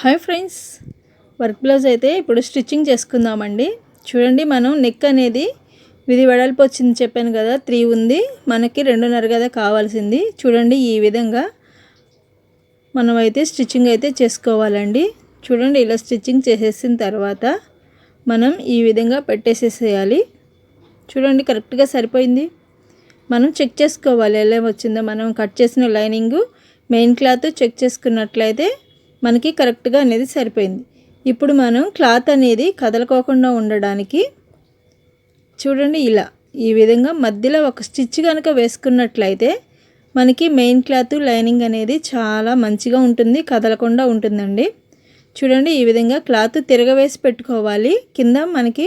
Hi friends. Work blouse అయితే ఇప్పుడు stitching చేసుకుందామండి. చూడండి మనం నెక్ అనేది విధి వెడల్పు వచ్చింది చెప్పాను కదా త్రీ ఉంది. మనకి రెండున్నర కదా కావాల్సింది. చూడండి ఈ విధంగా మనం అయితే స్టిచ్చింగ్ అయితే చేసుకోవాలండి. చూడండి ఇలా స్టిచ్చింగ్ చేసేసిన తర్వాత మనం ఈ విధంగా పెట్టేసేసేయాలి. చూడండి కరెక్ట్గా సరిపోయింది. మనం చెక్ చేసుకోవాలి ఎలా వచ్చిందో. మనం కట్ చేసిన లైనింగు మెయిన్ క్లాత్ చెక్ చేసుకున్నట్లయితే మనకి కరెక్ట్గా అనేది సరిపోయింది. ఇప్పుడు మనం క్లాత్ అనేది కదలకోకుండా ఉండడానికి చూడండి ఇలా ఈ విధంగా మధ్యలో ఒక స్టిచ్ కనుక వేసుకున్నట్లయితే మనకి మెయిన్ క్లాత్ లైనింగ్ అనేది చాలా మంచిగా ఉంటుంది కదలకుండా ఉంటుందండి. చూడండి ఈ విధంగా క్లాత్ తిరగవేసి పెట్టుకోవాలి. కింద మనకి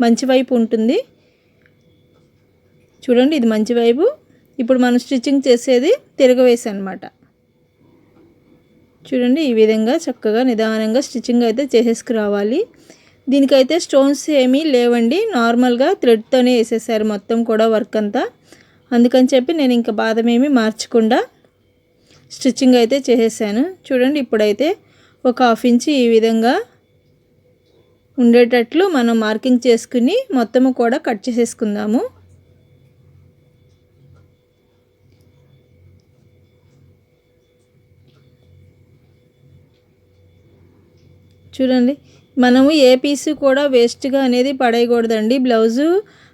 మంచి వైపు ఉంటుంది. చూడండి ఇది మంచి వైపు. ఇప్పుడు మనం స్టిచ్చింగ్ చేసేది తిరగవేసి అనమాట చూడండి ఈ విధంగా చక్కగా నిదానంగా స్టిచ్చింగ్ అయితే చేసేసుకురావాలి. దీనికైతే స్టోన్స్ ఏమీ లేవండి. నార్మల్గా థ్రెడ్తోనే వేసేసారు మొత్తం కూడా వర్క్ అంతా. అందుకని చెప్పి నేను ఇంకా బాదమేమి మార్చకుండా స్టిచ్చింగ్ అయితే చేసేసాను. చూడండి ఇప్పుడైతే ఒక హాఫ్ ఇంచ్ ఈ విధంగా ఉండేటట్లు మనం మార్కింగ్ చేసుకుని మొత్తము కూడా కట్ చేసేసుకుందాము. చూడండి. మనము ఏ పీసు కూడా వేస్ట్గా అనేది పడేయకూడదండి. బ్లౌజు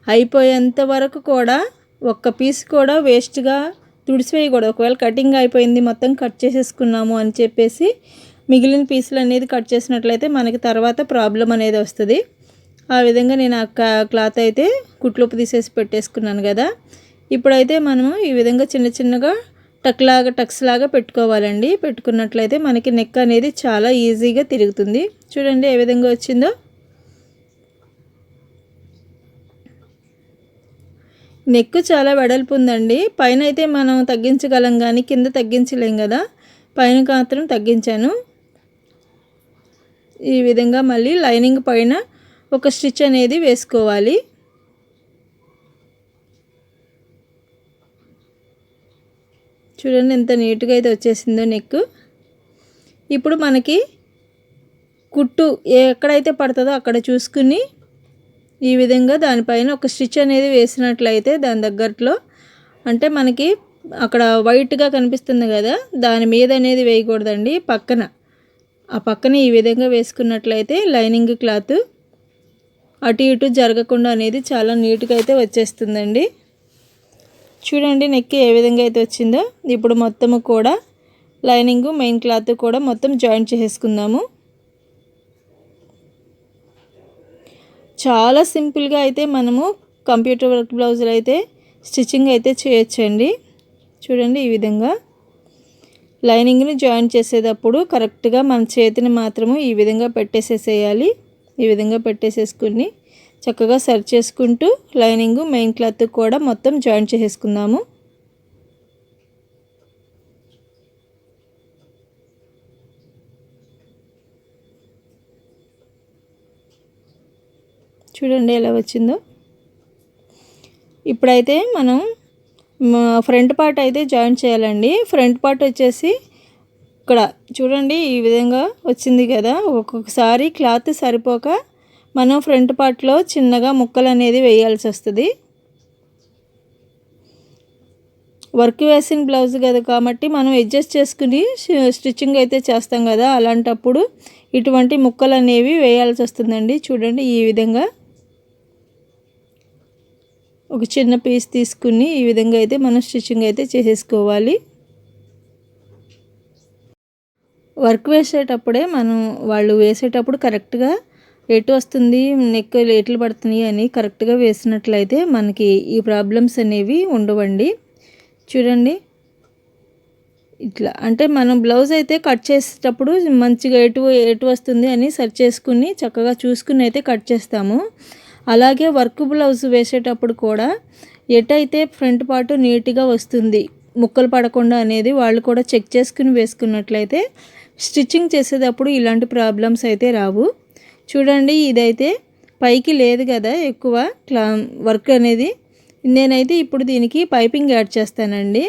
అయిపోయేంత వరకు కూడా ఒక్క పీస్ కూడా వేస్ట్గా తుడిసివేయకూడదు. ఒకవేళ కటింగ్ అయిపోయింది మొత్తం కట్ చేసేసుకున్నాము అని చెప్పేసి మిగిలిన పీసులు అనేది కట్ చేసినట్లయితే మనకి తర్వాత ప్రాబ్లం అనేది వస్తుంది. ఆ విధంగా నేను ఆ క్లాత్ అయితే కుట్లోపు తీసేసి పెట్టేసుకున్నాను కదా. ఇప్పుడైతే మనము ఈ విధంగా చిన్న చిన్నగా టక్ లాగా టక్స్ లాగా పెట్టుకోవాలండి. పెట్టుకున్నట్లయితే మనకి నెక్ అనేది చాలా ఈజీగా తిరుగుతుంది. చూడండి ఏ విధంగా వచ్చిందో. నెక్ చాలా వెడల్పు ఉందండి పైన అయితే మనం తగ్గించగలం కానీ కింద తగ్గించలేం కదా. పైన మాత్రం తగ్గించాను. ఈ విధంగా మళ్ళీ లైనింగ్ పైన ఒక స్టిచ్ అనేది వేసుకోవాలి. చూడండి ఎంత నీట్గా అయితే వచ్చేసిందో నెక్ ఇప్పుడు మనకి కుట్టు ఎక్కడైతే పడుతుందో అక్కడ చూసుకుని ఈ విధంగా దానిపైన ఒక స్టిచ్ అనేది వేసినట్లయితే దాని దగ్గరలో అంటే మనకి అక్కడ వైట్గా కనిపిస్తుంది కదా దాని మీద అనేది వేయకూడదండి పక్కన. ఆ పక్కన ఈ విధంగా వేసుకున్నట్లయితే లైనింగ్ క్లాత్ అటు ఇటు జరగకుండా అనేది చాలా నీట్గా అయితే వచ్చేస్తుందండి. చూడండి నెక్ ఏ విధంగా అయితే వచ్చిందో. ఇప్పుడు మొత్తము కూడా లైనింగ్ మెయిన్ క్లాత్ కూడా మొత్తం జాయింట్ చేసేసుకుందాము. చాలా సింపుల్గా అయితే మనము కంప్యూటర్ వర్క్ బ్లౌజులు అయితే స్టిచ్చింగ్ అయితే చేయొచ్చండి. చూడండి ఈ విధంగా లైనింగ్ని జాయిన్ చేసేటప్పుడు కరెక్ట్గా మన చేతిని మాత్రము ఈ విధంగా పెట్టేసేసేయాలి. ఈ విధంగా పెట్టేసేసుకుని చక్కగా సర్చ్ చేసుకుంటూ లైనింగ్ మెయిన్ క్లాత్ కూడా మొత్తం జాయిన్ చేసేసుకుందాము. చూడండి ఎలా వచ్చిందో. ఇప్పుడైతే మనం ఫ్రంట్ పార్ట్ అయితే జాయిన్ చేయాలండి. ఫ్రంట్ పార్ట్ వచ్చేసి ఇక్కడ చూడండి ఈ విధంగా వచ్చింది కదా. ఒక్కొక్కసారి క్లాత్ సరిపోక మనం ఫ్రంట్ పార్ట్లో చిన్నగా ముక్కలు అనేది వేయాల్సి వస్తుంది. వర్క్ వేసిన బ్లౌజ్ కదా కాబట్టి మనం అడ్జస్ట్ చేసుకుని స్టిచ్చింగ్ అయితే చేస్తాం కదా. అలాంటప్పుడు ఇటువంటి ముక్కలు అనేవి వేయాల్సి వస్తుందండి. చూడండి ఈ విధంగా. ఒక చిన్న పీస్ తీసుకుని ఈ విధంగా అయితే మనం స్టిచ్చింగ్ అయితే చేసేసుకోవాలి. వర్క్ వేసేటప్పుడే మనం వాళ్ళు వేసేటప్పుడు కరెక్ట్గా ఎటు వస్తుంది నెక్ ఎట్లు పడుతున్నాయి అని కరెక్ట్గా వేసినట్లయితే మనకి ఈ ప్రాబ్లమ్స్ అనేవి ఉండవండి. చూడండి. ఇట్లా అంటే మనం బ్లౌజ్ అయితే కట్ చేసేటప్పుడు మంచిగా ఎటు ఎటు వస్తుంది అని సెర్చ్ చేసుకుని చక్కగా చూసుకుని అయితే కట్ చేస్తాము. అలాగే వర్క్ బ్లౌజ్ వేసేటప్పుడు కూడా ఎటైతే ఫ్రంట్ పార్ట్ నీట్గా వస్తుంది ముక్కలు పడకుండా అనేది వాళ్ళు కూడా చెక్ చేసుకుని వేసుకున్నట్లయితే స్టిచ్చింగ్ చేసేటప్పుడు ఇలాంటి ప్రాబ్లమ్స్ అయితే రావు. చూడండి ఇదైతే పైకి లేదు కదా ఎక్కువ క్లా వర్క్ అనేది. నేనైతే ఇప్పుడు దీనికి పైపింగ్ యాడ్ చేస్తానండి.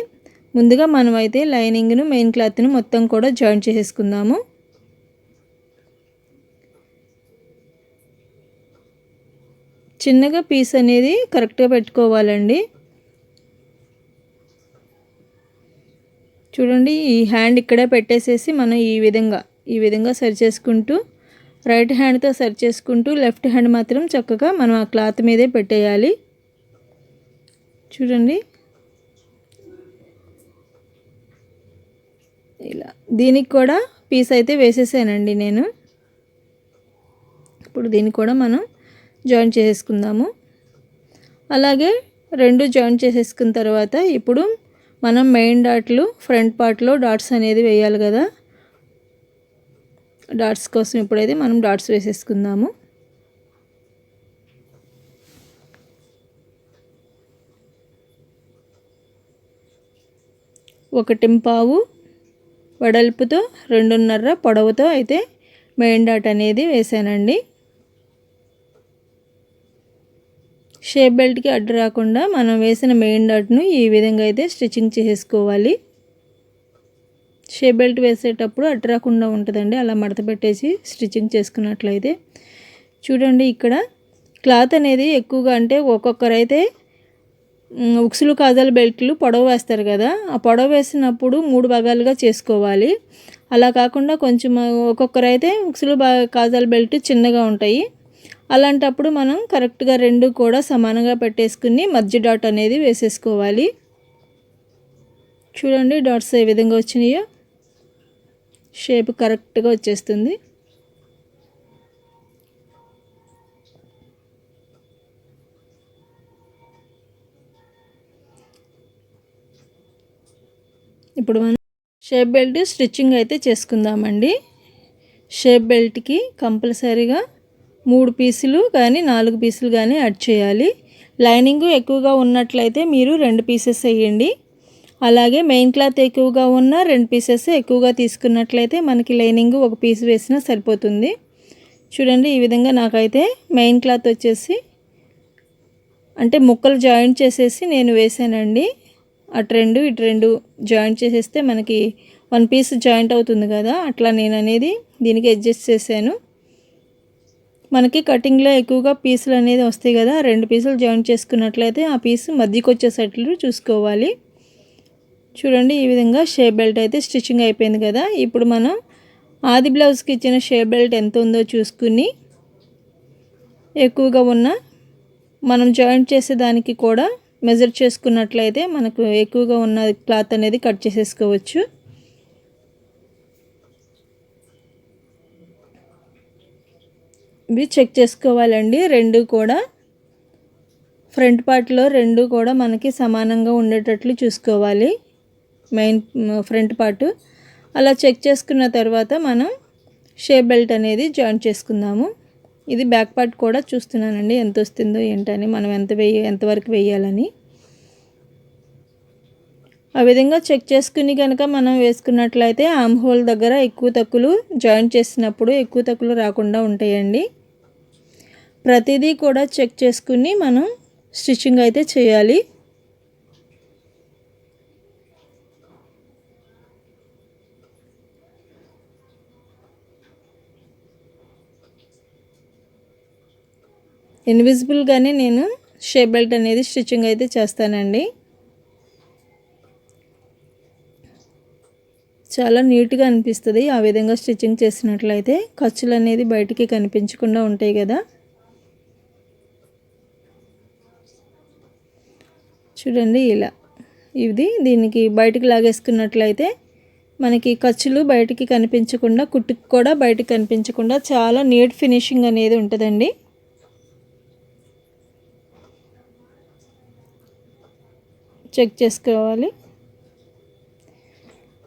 ముందుగా మనమైతే లైనింగ్ను మెయిన్ క్లాత్ను మొత్తం కూడా జాయిన్ చేసేసుకుందాము. చిన్నగా పీస్ అనేది కరెక్ట్గా పెట్టుకోవాలండి. చూడండి ఈ హ్యాండ్ ఇక్కడే పెట్టేసేసి మనం ఈ విధంగా ఈ విధంగా సరి చేసుకుంటూ రైట్ హ్యాండ్తో సరి చేసుకుంటూ లెఫ్ట్ హ్యాండ్ మాత్రం చక్కగా మనం ఆ క్లాత్ మీదే పెట్టేయాలి. చూడండి. ఇలా. దీనికి కూడా పీస్ అయితే వేసేసానండి నేను. ఇప్పుడు దీన్ని కూడా మనం జాయిన్ చేసేసుకుందాము. అలాగే రెండు జాయిన్ చేసేసుకున్న తర్వాత ఇప్పుడు మనం మెయిన్ డాట్లు ఫ్రంట్ పార్ట్లో డాట్స్ అనేది వేయాలి కదా. డాట్స్ కోసం ఇప్పుడైతే మనం డాట్స్ వేసేసుకుందాము. ఒకటింపావు వడల్పుతో రెండున్నర పొడవుతో అయితే మెయిన్ డాట్ అనేది వేసానండి. షేప్ బెల్ట్కి అడ్డు రాకుండా మనం వేసిన మెయిన్ డాట్ను ఈ విధంగా అయితే స్టిచ్చింగ్ చేసుకోవాలి షే బెల్ట్ వేసేటప్పుడు అట్టరాకుండా రాకుండా ఉంటుందండి. అలా మడత పెట్టేసి స్టిచ్చింగ్ చేసుకున్నట్లయితే. చూడండి ఇక్కడ క్లాత్ అనేది ఎక్కువగా అంటే ఒక్కొక్కరైతే ఉక్సులు కాజాల బెల్ట్లు పొడవు వేస్తారు కదా. ఆ పొడవు వేసినప్పుడు మూడు భాగాలుగా చేసుకోవాలి. అలా కాకుండా కొంచెం ఒక్కొక్కరైతే ఉక్సులు కాజాల బెల్ట్ చిన్నగా ఉంటాయి. అలాంటప్పుడు మనం కరెక్ట్గా రెండు కూడా సమానంగా పెట్టేసుకుని మధ్య డాట్ అనేది వేసేసుకోవాలి. చూడండి డాట్స్ ఏ విధంగా వచ్చినాయో. షేప్ కరెక్ట్గా వచ్చేస్తుంది. ఇప్పుడు మనం షేప్ బెల్ట్ స్టిచ్చింగ్ అయితే చేసుకుందామండి. షేప్ బెల్ట్కి కంపల్సరీగా మూడు పీసులు కానీ నాలుగు పీసులు కానీ యాడ్ చేయాలి. లైనింగ్ ఎక్కువగా ఉన్నట్లయితే మీరు రెండు పీసెస్ వేయండి. అలాగే మెయిన్ క్లాత్ ఎక్కువగా ఉన్న రెండు పీసెస్ ఎక్కువగా తీసుకున్నట్లయితే మనకి లైనింగ్ ఒక పీస్ వేసినా సరిపోతుంది. చూడండి ఈ విధంగా నాకైతే మెయిన్ క్లాత్ వచ్చేసి అంటే ముక్కలు జాయింట్ చేసేసి నేను వేసానండి. అటు రెండు ఇటు రెండు జాయింట్ చేసేస్తే మనకి వన్ పీస్ జాయింట్ అవుతుంది కదా అట్లా నేను అనేది దీనికి అడ్జస్ట్ చేశాను. మనకి కటింగ్లో ఎక్కువగా పీసులు అనేది వస్తాయి కదా రెండు పీసులు జాయింట్ చేసుకున్నట్లయితే ఆ పీస్ మధ్యకి వచ్చేసట్లు చూసుకోవాలి. చూడండి ఈ విధంగా షేప్ బెల్ట్ అయితే స్టిచ్చింగ్ అయిపోయింది కదా. ఇప్పుడు మనం ఆది బ్లౌజ్కి ఇచ్చిన షేప్ బెల్ట్ ఎంత ఉందో చూసుకుని ఎక్కువగా ఉన్న మనం జాయింట్ చేసేదానికి కూడా మెజర్ చేసుకున్నట్లయితే మనకు ఎక్కువగా ఉన్న క్లాత్ అనేది కట్ చేసేసుకోవచ్చు. ఇవి చెక్ చేసుకోవాలండి. రెండు కూడా ఫ్రంట్ పార్ట్లో రెండు కూడా మనకి సమానంగా ఉండేటట్లు చూసుకోవాలి. మెయిన్ ఫ్రంట్ పార్ట్ అలా చెక్ చేసుకున్న తర్వాత మనం షే బెల్ట్ అనేది జాయిన్ చేసుకుందాము. ఇది బ్యాక్ పార్ట్ కూడా చూస్తున్నానండి ఎంత వస్తుందో ఏంటని మనం ఎంత వేయ ఎంతవరకు వేయాలని. ఆ విధంగా చెక్ చేసుకుని కనుక మనం వేసుకున్నట్లయితే ఆమ్ హోల్ దగ్గర ఎక్కువ తక్కువలు జాయింట్ చేసినప్పుడు ఎక్కువ తక్కువలు రాకుండా ఉంటాయండి. ప్రతిదీ కూడా చెక్ చేసుకుని మనం స్టిచ్చింగ్ అయితే చేయాలి. ఇన్విజిబుల్గానే నేను షేప్ బెల్ట్ అనేది స్టిచ్చింగ్ అయితే చేస్తానండి. చాలా నీట్గా అనిపిస్తుంది ఆ విధంగా స్టిచ్చింగ్ చేసినట్లయితే ఖర్చులు అనేది బయటికి కనిపించకుండా ఉంటాయి కదా. చూడండి ఇలా. ఇది దీనికి బయటికి లాగేసుకున్నట్లయితే మనకి ఖర్చులు బయటికి కనిపించకుండా కుట్టుకు కూడా బయటికి కనిపించకుండా చాలా నీట్ ఫినిషింగ్ అనేది ఉంటుందండి. చెక్ చేసుకోవాలి.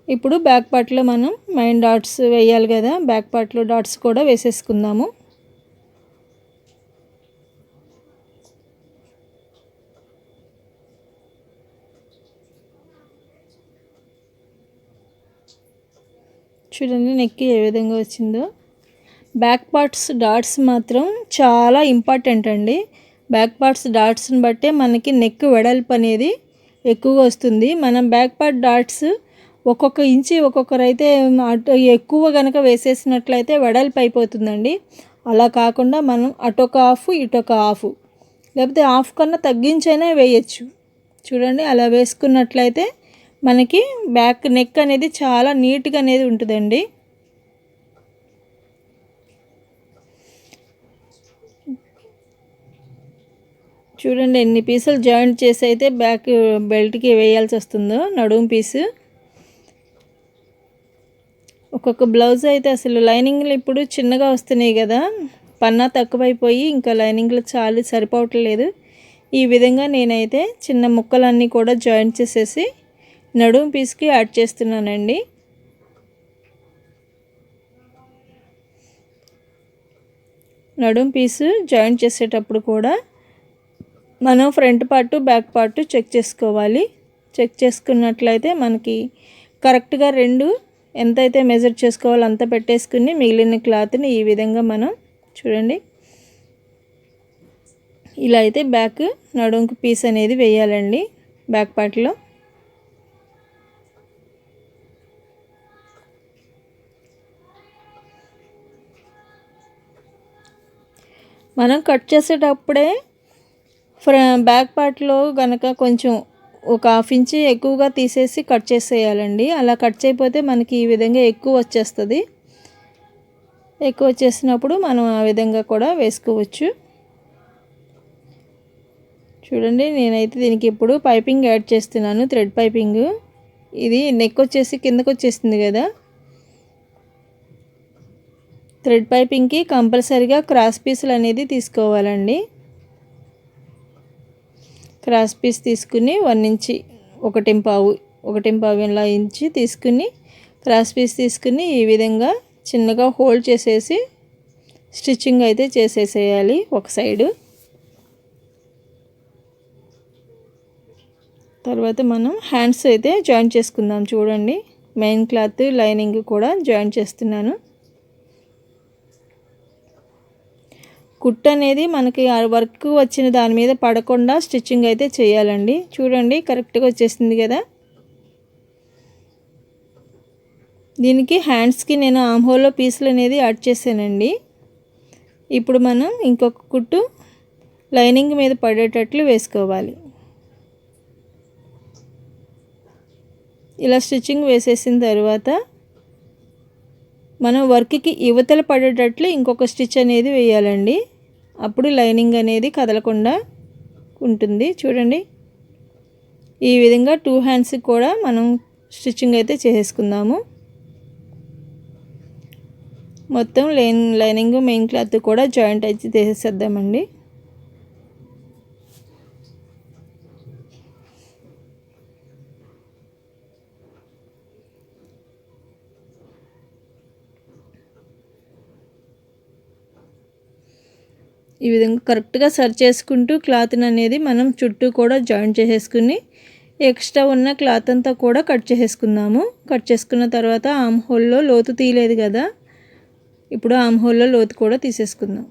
ఇప్పుడు బ్యాక్ పార్ట్లో మనం మైన్ డాట్స్ వేయాలి కదా. బ్యాక్ పార్ట్లో డాట్స్ కూడా వేసేసుకుందాము. చూడండి నెక్కి ఏ విధంగా వచ్చిందో. బ్యాక్ పార్ట్స్ డాట్స్ మాత్రం చాలా ఇంపార్టెంట్ అండి. బ్యాక్ పార్ట్స్ డాట్స్ని బట్టే మనకి నెక్ వెడల్పు అనేది ఎక్కువగా వస్తుంది. మనం బ్యాక్ పార్ట్ డాట్స్ ఒక్కొక్క ఇంచి ఒక్కొక్కరైతే అటు ఎక్కువ కనుక వేసేసినట్లయితే వెడల్పు అయిపోతుందండి. అలా కాకుండా మనం అటొక హాఫ్ ఇటొక హాఫ్. లేకపోతే హాఫ్ కన్నా తగ్గించైనా వేయచ్చు. చూడండి అలా వేసుకున్నట్లయితే మనకి బ్యాక్ నెక్ అనేది చాలా నీట్గా అనేది ఉంటుందండి. చూడండి ఎన్ని పీసులు జాయింట్ చేసి అయితే బ్యాక్ బెల్ట్కి వేయాల్సి వస్తుందో నడుము పీసు. ఒక్కొక్క బ్లౌజ్ అయితే అసలు లైనింగ్లు ఇప్పుడు చిన్నగా వస్తున్నాయి కదా పన్నా తక్కువైపోయి ఇంకా లైనింగ్లు చాలా సరిపోవట్లేదు. ఈ విధంగా నేనైతే చిన్న ముక్కలన్నీ కూడా జాయింట్ చేసేసి నడుము పీస్కి యాడ్ చేస్తున్నానండి. నడుము పీసు జాయింట్ చేసేటప్పుడు కూడా మనం front part back part check చేసుకోవాలి. చెక్ చేసుకున్నట్లయితే మనకి కరెక్ట్గా రెండు ఎంతైతే మెజర్ చేసుకోవాలో అంత పెట్టేసుకుని మిగిలిన క్లాత్ని ఈ విధంగా మనం చూడండి. ఇలా అయితే బ్యాక్ నడుంకు పీస్ అనేది వేయాలండి బ్యాక్ పార్ట్లో. మనం కట్ చేసేటప్పుడే ఫ్ర బ్యాక్ పార్ట్లో కనుక కొంచెం ఒక హాఫ్ ఇంచ్ ఎక్కువగా తీసేసి కట్ చేసేయాలండి. అలా కట్ చేయకపోతే మనకి ఈ విధంగా ఎక్కువ వచ్చేస్తుంది. ఎక్కువ వచ్చేసినప్పుడు మనం ఆ విధంగా కూడా వేసుకోవచ్చు. చూడండి నేనైతే దీనికి ఇప్పుడు పైపింగ్ యాడ్ చేస్తున్నాను థ్రెడ్ పైపింగ్. ఇది నెక్ వచ్చేసి కిందకు వచ్చేసింది కదా. థ్రెడ్ పైపింగ్కి కంపల్సరీగా క్రాస్ పీసులు అనేది తీసుకోవాలండి. క్రాస్ పీస్ తీసుకుని వన్ ఇంచి ఒకటింపావు ఒకటింపావు ఇలా ఇంచి తీసుకుని క్రాస్ పీస్ తీసుకుని ఈ విధంగా చిన్నగా హోల్డ్ చేసేసి స్టిచ్చింగ్ అయితే చేసేసేయాలి ఒక సైడు. తర్వాత మనం హ్యాండ్స్ అయితే జాయిన్ చేసుకుందాం చూడండి. మెయిన్ క్లాత్ లైనింగ్ కూడా జాయిన్ చేస్తున్నాను. కుట్ అనేది మనకి వర్క్ వచ్చిన దాని మీద పడకుండా స్టిచ్చింగ్ అయితే చేయాలండి. చూడండి కరెక్ట్గా వచ్చేసింది కదా. దీనికి హ్యాండ్స్కి నేను ఆమ్హోల్లో పీసులు అనేది యాడ్ చేశానండి. ఇప్పుడు మనం ఇంకొక కుట్టు లైనింగ్ మీద పడేటట్లు వేసుకోవాలి. ఇలా స్టిచ్చింగ్ వేసేసిన తర్వాత మనం వర్క్కి యువతలు పడేటట్లు ఇంకొక స్టిచ్ అనేది వేయాలండి. అప్పుడు లైనింగ్ అనేది కదలకుండా ఉంటుంది. చూడండి. ఈ విధంగా టూ హ్యాండ్స్కి కూడా మనం స్టిచ్చింగ్ అయితే చేసేసుకుందాము. మొత్తం లైన్ లైనింగ్ మెయిన్ క్లాత్ కూడా జాయింట్ అయితే చేసేద్దామండి ఈ విధంగా కరెక్ట్గా సర్చ్ చేసుకుంటూ క్లాత్ని అనేది మనం చుట్టూ కూడా జాయింట్ చేసేసుకుని ఎక్స్ట్రా ఉన్న క్లాత్ అంతా కూడా కట్ చేసేసుకుందాము. కట్ చేసుకున్న తర్వాత ఆమ్ హోల్లో లోతు తీయలేదు కదా. ఇప్పుడు ఆమ్ హోల్లో లోతు కూడా తీసేసుకుందాం.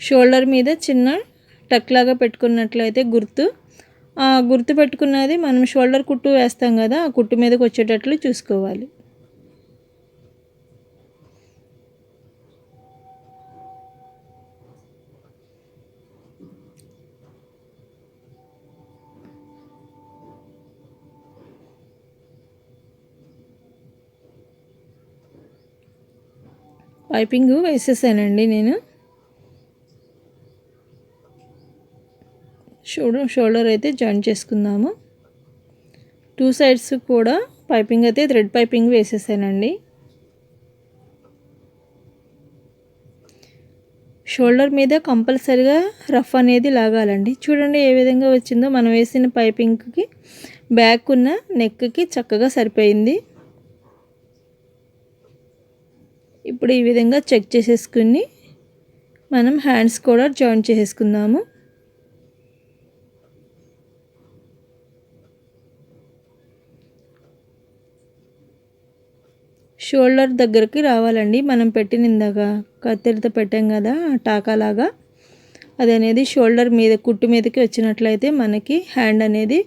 షోల్డర్ మీద చిన్న టక్ లాగా పెట్టుకున్నట్లయితే గుర్తు ఆ గుర్తు పెట్టుకున్నది మనం షోల్డర్ కుట్టు వేస్తాం కదా ఆ కుట్టు మీదకి వచ్చేటట్లు చూసుకోవాలి. పైపింగ్ వేసేసానండి నేను. షోల్డర్ షోల్డర్ అయితే జాయిన్ చేసుకుందాము. టూ సైడ్స్ కూడా పైపింగ్ అయితే థ్రెడ్ పైపింగ్ వేసేసానండి. షోల్డర్ మీద కంపల్సరిగా రఫ్ అనేది లాగాలండి. చూడండి ఏ విధంగా వచ్చిందో. మనం వేసిన పైపింగ్కి బ్యాక్ ఉన్న నెక్కి చక్కగా సరిపోయింది. ఇప్పుడు ఈ విధంగా చెక్ చేసేసుకుని మనం హ్యాండ్స్ కూడా జాయిన్ చేసేసుకుందాము షోల్డర్ దగ్గరికి రావాలండి. మనం పెట్టిన ఇందాక కత్తెరతో పెట్టాం కదా టాకాలాగా. అది అనేది షోల్డర్ మీద కుట్టు మీదకి వచ్చినట్లయితే మనకి హ్యాండ్ అనేది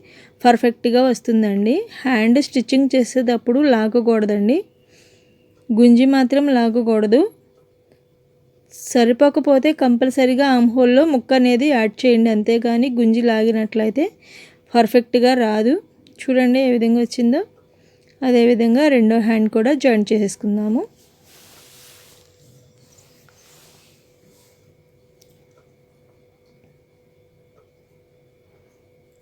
పర్ఫెక్ట్గా వస్తుందండి. హ్యాండ్ స్టిచ్చింగ్ చేసేటప్పుడు లాగకూడదండి. గుంజి మాత్రం లాగకూడదు. సరిపోకపోతే కంపల్సరీగా ఆమ్హోల్లో ముక్క అనేది యాడ్ చేయండి. అంతేగాని గుంజి లాగినట్లయితే పర్ఫెక్ట్గా రాదు. చూడండి ఏ విధంగా వచ్చిందో. అదేవిధంగా రెండో హ్యాండ్ కూడా జాయింట్ చేసేసుకుందాము.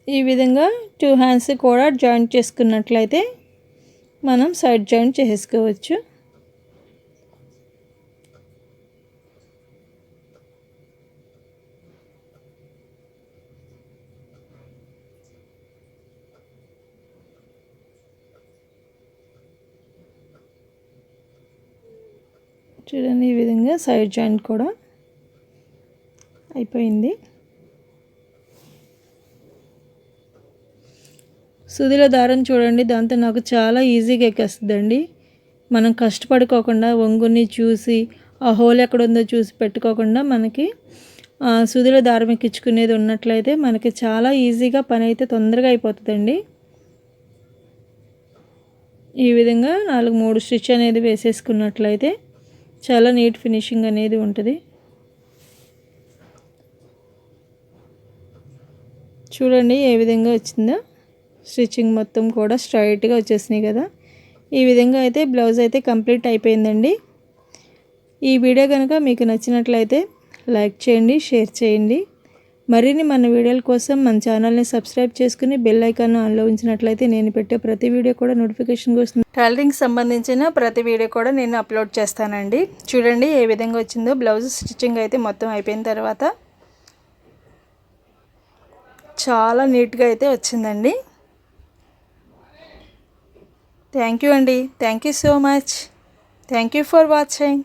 ఈ విధంగా టూ హ్యాండ్స్ కూడా జాయింట్ చేసుకున్నట్లయితే మనం సైడ్ జాయింట్ చేసుకోవచ్చు చూడండి ఈ విధంగా సైడ్ జాయింట్ కూడా అయిపోయింది. సుదిల దారం చూడండి దాంతో నాకు చాలా ఈజీగా ఎక్కేస్తుందండి. మనం కష్టపడుకోకుండా ఒంగుని చూసి ఆ హోల్ ఎక్కడ ఉందో చూసి పెట్టుకోకుండా మనకి సుదిల దారం ఎక్కించుకునేది ఉన్నట్లయితే మనకి చాలా ఈజీగా పని అయితే తొందరగా అయిపోతుందండి. ఈ విధంగా నాలుగు మూడు స్టిచ్ అనేది వేసేసుకున్నట్లయితే చాలా నీట్ ఫినిషింగ్ అనేది ఉంటుంది. చూడండి ఏ విధంగా వచ్చిందో. స్టిచ్చింగ్ మొత్తం కూడా స్ట్రైట్గా వచ్చేసినాయి కదా. ఈ విధంగా అయితే బ్లౌజ్ అయితే కంప్లీట్ అయిపోయిందండి. ఈ వీడియో కనుక మీకు నచ్చినట్లయితే లైక్ చేయండి షేర్ చేయండి. మరిన్ని మన వీడియోల కోసం మన ఛానల్ని సబ్స్క్రైబ్ చేసుకుని బెల్ ఐకాన్ ఆన్లో ఉంచినట్లయితే నేను పెట్టే ప్రతి వీడియో కూడా నోటిఫికేషన్ వస్తుంది. టైలరింగ్ సంబంధించిన ప్రతి వీడియో కూడా నేను అప్లోడ్ చేస్తానండి. చూడండి ఏ విధంగా వచ్చిందో. బ్లౌజ్ స్టిచ్చింగ్ అయితే మొత్తం అయిపోయిన తర్వాత చాలా నీట్గా అయితే వచ్చిందండి. థ్యాంక్ యూ అండి. Thank you so much. Thank you for watching.